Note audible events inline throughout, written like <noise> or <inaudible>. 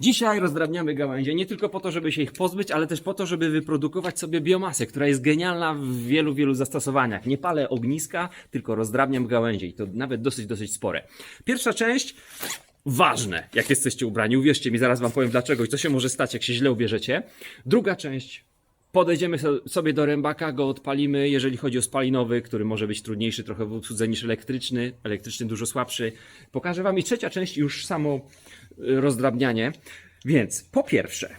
Dzisiaj rozdrabniamy gałęzie nie tylko po to, żeby się ich pozbyć, ale też po to, żeby wyprodukować sobie biomasę, która jest genialna w wielu, wielu zastosowaniach. Nie palę ogniska, tylko rozdrabniam gałęzie i to nawet dosyć, dosyć spore. Pierwsza część ważne, jak jesteście ubrani. Uwierzcie mi, zaraz wam powiem dlaczego i co się może stać, jak się źle ubierzecie. Druga część Podejdziemy so- sobie do rębaka, go odpalimy, jeżeli chodzi o spalinowy, który może być trudniejszy trochę w obsłudze niż elektryczny, elektryczny dużo słabszy. Pokażę Wam i trzecia część już samo y, rozdrabnianie. Więc po pierwsze,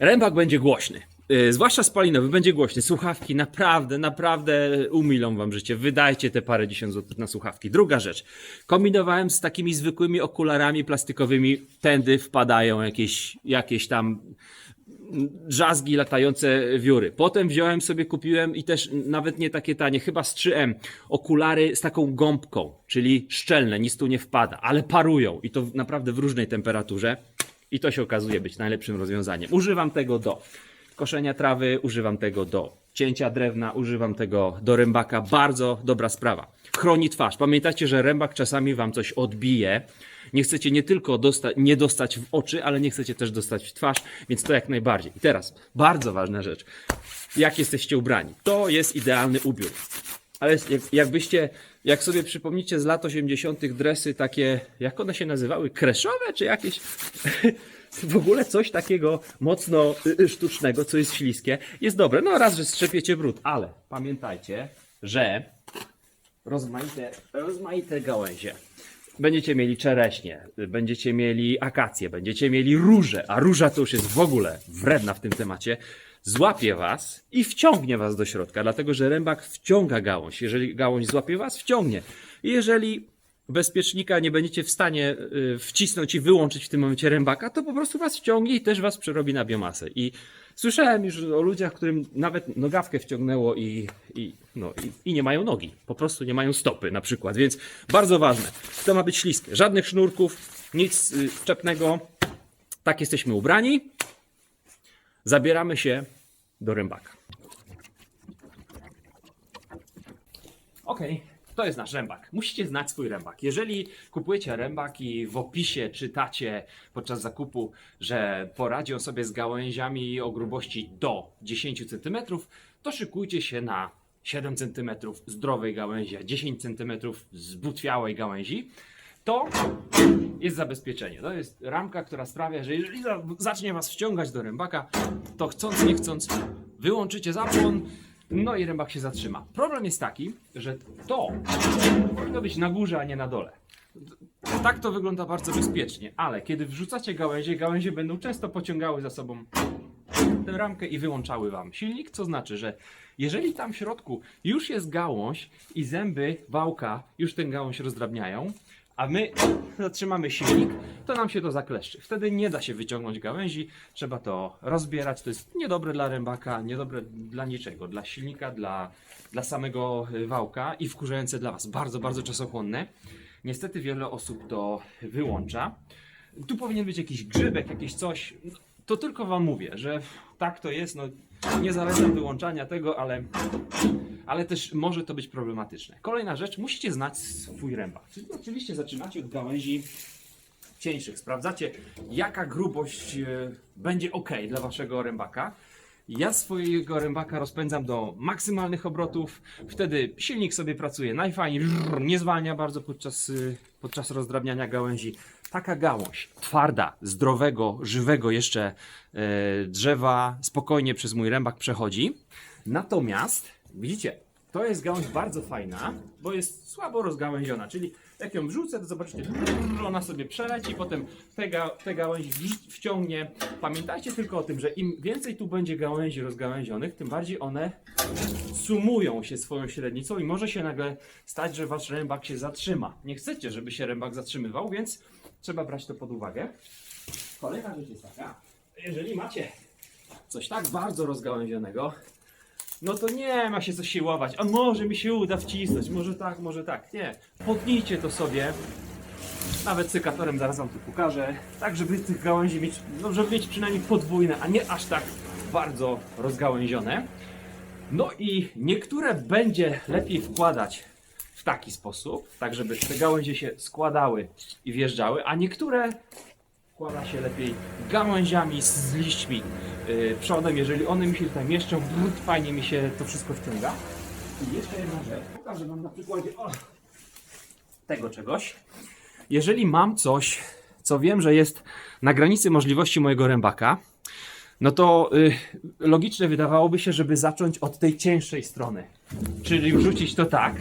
rębak będzie głośny. Y, Zwłaszcza spalinowy będzie głośny. Słuchawki naprawdę, naprawdę umilą wam życie. Wydajcie te parę dziesiąt złotych na słuchawki. Druga rzecz. Kombinowałem z takimi zwykłymi okularami plastikowymi. Tędy wpadają jakieś, jakieś tam drzazgi latające wióry. Potem wziąłem sobie, kupiłem i też nawet nie takie tanie, chyba z 3M, okulary z taką gąbką, czyli szczelne, nic tu nie wpada, ale parują i to naprawdę w różnej temperaturze i to się okazuje być najlepszym rozwiązaniem. Używam tego do koszenia trawy, używam tego do cięcia drewna, używam tego do rębaka. Bardzo dobra sprawa. Chroni twarz. Pamiętajcie, że rębak czasami wam coś odbije. Nie chcecie nie tylko dosta- nie dostać w oczy, ale nie chcecie też dostać w twarz, więc to jak najbardziej. I teraz, bardzo ważna rzecz. Jak jesteście ubrani? To jest idealny ubiór. Ale jak, jakbyście, jak sobie przypomnicie z lat 80. dresy takie, jak one się nazywały? Kreszowe czy jakieś? <laughs> W ogóle coś takiego mocno y, y, sztucznego, co jest śliskie, jest dobre. No raz, że strzepiecie brud, ale pamiętajcie, że rozmaite, rozmaite gałęzie. Będziecie mieli czereśnie, będziecie mieli akacje, będziecie mieli róże, a róża to już jest w ogóle wredna w tym temacie. Złapie was i wciągnie was do środka, dlatego że rębak wciąga gałąź. Jeżeli gałąź złapie was, wciągnie. Jeżeli bezpiecznika nie będziecie w stanie y, wcisnąć i wyłączyć w tym momencie rębaka, to po prostu was wciągnie i też was przerobi na biomasę. I słyszałem już o ludziach, którym nawet nogawkę wciągnęło i, i, no, i, i nie mają nogi. Po prostu nie mają stopy na przykład. Więc bardzo ważne. To ma być śliskie. Żadnych sznurków, nic y, wczepnego. Tak jesteśmy ubrani. Zabieramy się do rębaka. Okej, to jest nasz rębak. Musicie znać swój rębak. Jeżeli kupujecie rębak i w opisie czytacie podczas zakupu, że poradzi on sobie z gałęziami o grubości do 10 cm, to szykujcie się na 7 cm zdrowej gałęzi, a 10 cm zbutwiałej gałęzi. To jest zabezpieczenie. To jest ramka, która sprawia, że jeżeli za- zacznie was wciągać do rębaka, to chcąc nie chcąc wyłączycie zapłon, no i rębak się zatrzyma. Problem jest taki, że to powinno być na górze, a nie na dole. Tak to wygląda bardzo bezpiecznie, ale kiedy wrzucacie gałęzie, gałęzie będą często pociągały za sobą tę ramkę i wyłączały wam silnik, co znaczy, że jeżeli tam w środku już jest gałąź i zęby wałka już tę gałąź rozdrabniają, a my zatrzymamy silnik, to nam się to zakleszczy. Wtedy nie da się wyciągnąć gałęzi, trzeba to rozbierać. To jest niedobre dla rębaka, niedobre dla niczego, dla silnika, dla, dla samego y, wałka i wkurzające dla Was. Bardzo, bardzo czasochłonne. Niestety wiele osób to wyłącza. Tu powinien być jakiś grzybek, jakieś coś. To tylko Wam mówię, że tak to jest. No, nie zalecam wyłączania tego, ale ale też może to być problematyczne. Kolejna rzecz, musicie znać swój rębak. Czyli oczywiście zaczynacie od gałęzi cieńszych. Sprawdzacie, jaka grubość e, będzie ok dla waszego rębaka. Ja swojego rębaka rozpędzam do maksymalnych obrotów, wtedy silnik sobie pracuje najfajniej, nie zwalnia bardzo podczas, y, podczas rozdrabniania gałęzi. Taka gałąź, twarda, zdrowego, żywego jeszcze e, drzewa, spokojnie przez mój rębak przechodzi. Natomiast, widzicie, to jest gałąź bardzo fajna, bo jest słabo rozgałęziona, czyli jak ją wrzucę, to zobaczycie, ona sobie przeleci, potem te, ga, te wciągnie. Pamiętajcie tylko o tym, że im więcej tu będzie gałęzi rozgałęzionych, tym bardziej one sumują się swoją średnicą i może się nagle stać, że wasz rębak się zatrzyma. Nie chcecie, żeby się rębak zatrzymywał, więc trzeba brać to pod uwagę. Kolejna rzecz jest taka, jeżeli macie coś tak bardzo rozgałęzionego, no to nie ma się co siłować. A może mi się uda wcisnąć, może tak, może tak. Nie. Potnijcie to sobie. Nawet cykatorem zaraz wam to pokażę. Tak, żeby tych gałęzi mieć, no, żeby mieć przynajmniej podwójne, a nie aż tak bardzo rozgałęzione. No i niektóre będzie lepiej wkładać w taki sposób, tak żeby te gałęzie się składały i wjeżdżały, a niektóre wkłada się lepiej gałęziami z, liśćmi przodem. Jeżeli one mi się tutaj mieszczą, brud, fajnie mi się to wszystko wciąga. I jeszcze jedna rzecz. Pokażę Wam na przykładzie o, tego czegoś. Jeżeli mam coś, co wiem, że jest na granicy możliwości mojego rębaka, no to y, logiczne wydawałoby się, żeby zacząć od tej cięższej strony. Czyli wrzucić to tak.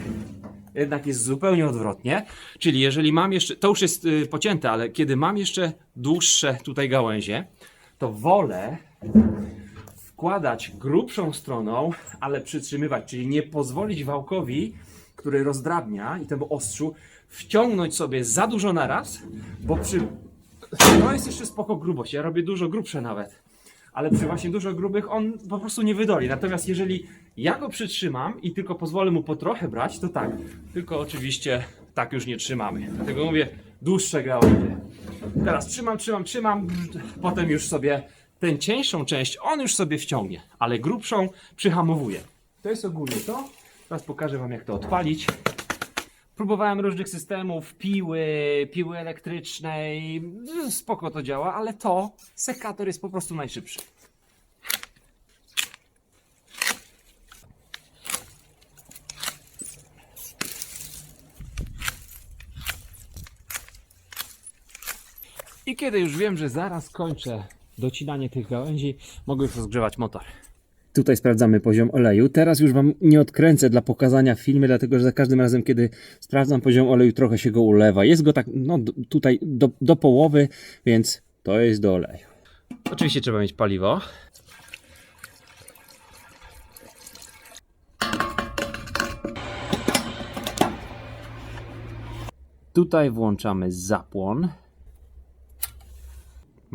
Jednak jest zupełnie odwrotnie. Czyli jeżeli mam jeszcze, to już jest y, pocięte, ale kiedy mam jeszcze dłuższe tutaj gałęzie, to wolę wkładać grubszą stroną, ale przytrzymywać, czyli nie pozwolić wałkowi, który rozdrabnia i temu ostrzu, wciągnąć sobie za dużo naraz, bo przy... To jest jeszcze spoko grubość, ja robię dużo grubsze nawet, ale przy właśnie dużo grubych on po prostu nie wydoli. Natomiast jeżeli ja go przytrzymam i tylko pozwolę mu po trochę brać, to tak. Tylko oczywiście tak już nie trzymamy. Dlatego mówię dłuższe gałęzie. Teraz trzymam, trzymam, trzymam, potem już sobie tę cieńszą część on już sobie wciągnie, ale grubszą przyhamowuje. To jest ogólnie to. Teraz pokażę Wam jak to odpalić. Próbowałem różnych systemów, piły, piły elektrycznej, spoko to działa, ale to, sekator jest po prostu najszybszy. I kiedy już wiem, że zaraz kończę docinanie tych gałęzi, mogę już rozgrzewać motor. Tutaj sprawdzamy poziom oleju. Teraz już Wam nie odkręcę dla pokazania w filmie, dlatego że za każdym razem, kiedy sprawdzam poziom oleju, trochę się go ulewa. Jest go tak, no tutaj do, do połowy, więc to jest do oleju. Oczywiście trzeba mieć paliwo. Tutaj włączamy zapłon.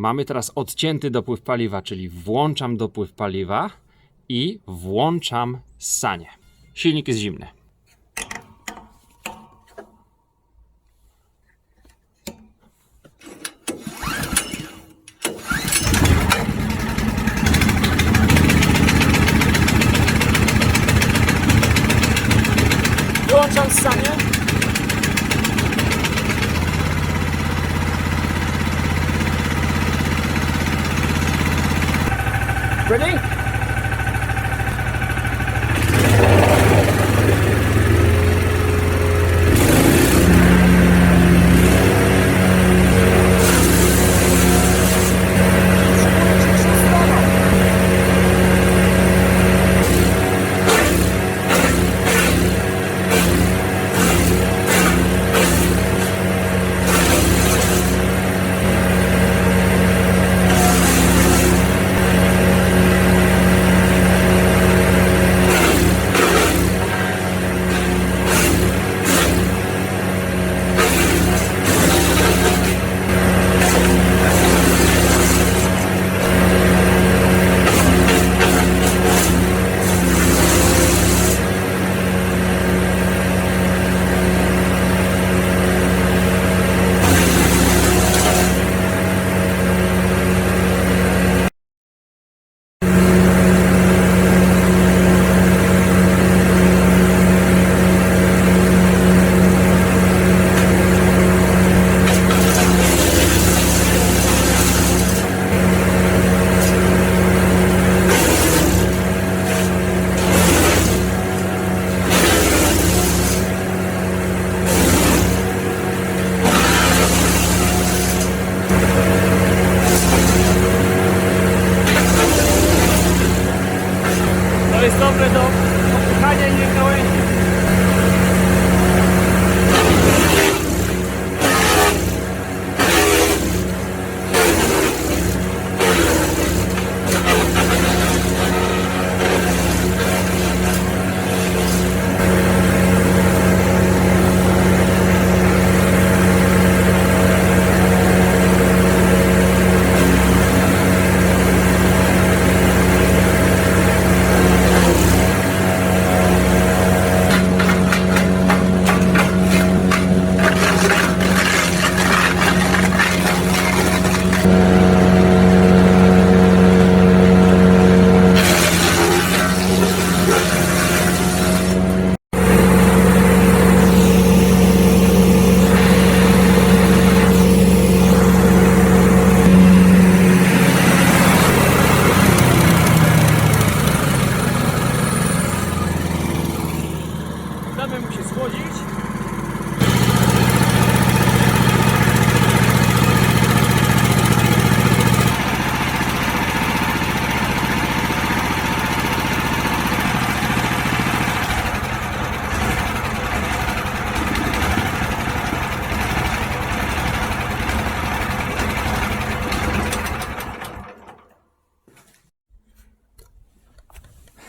Mamy teraz odcięty dopływ paliwa, czyli włączam dopływ paliwa i włączam ssanie. Silnik jest zimny.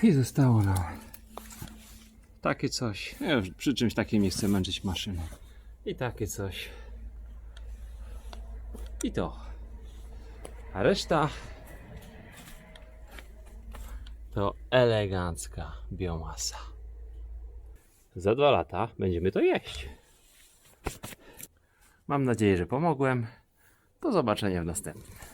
I zostało nam takie coś. Ja już przy czymś takim nie chcę męczyć maszyny. I takie coś. I to. A reszta to elegancka biomasa. Za dwa lata będziemy to jeść. Mam nadzieję, że pomogłem. Do zobaczenia w następnym.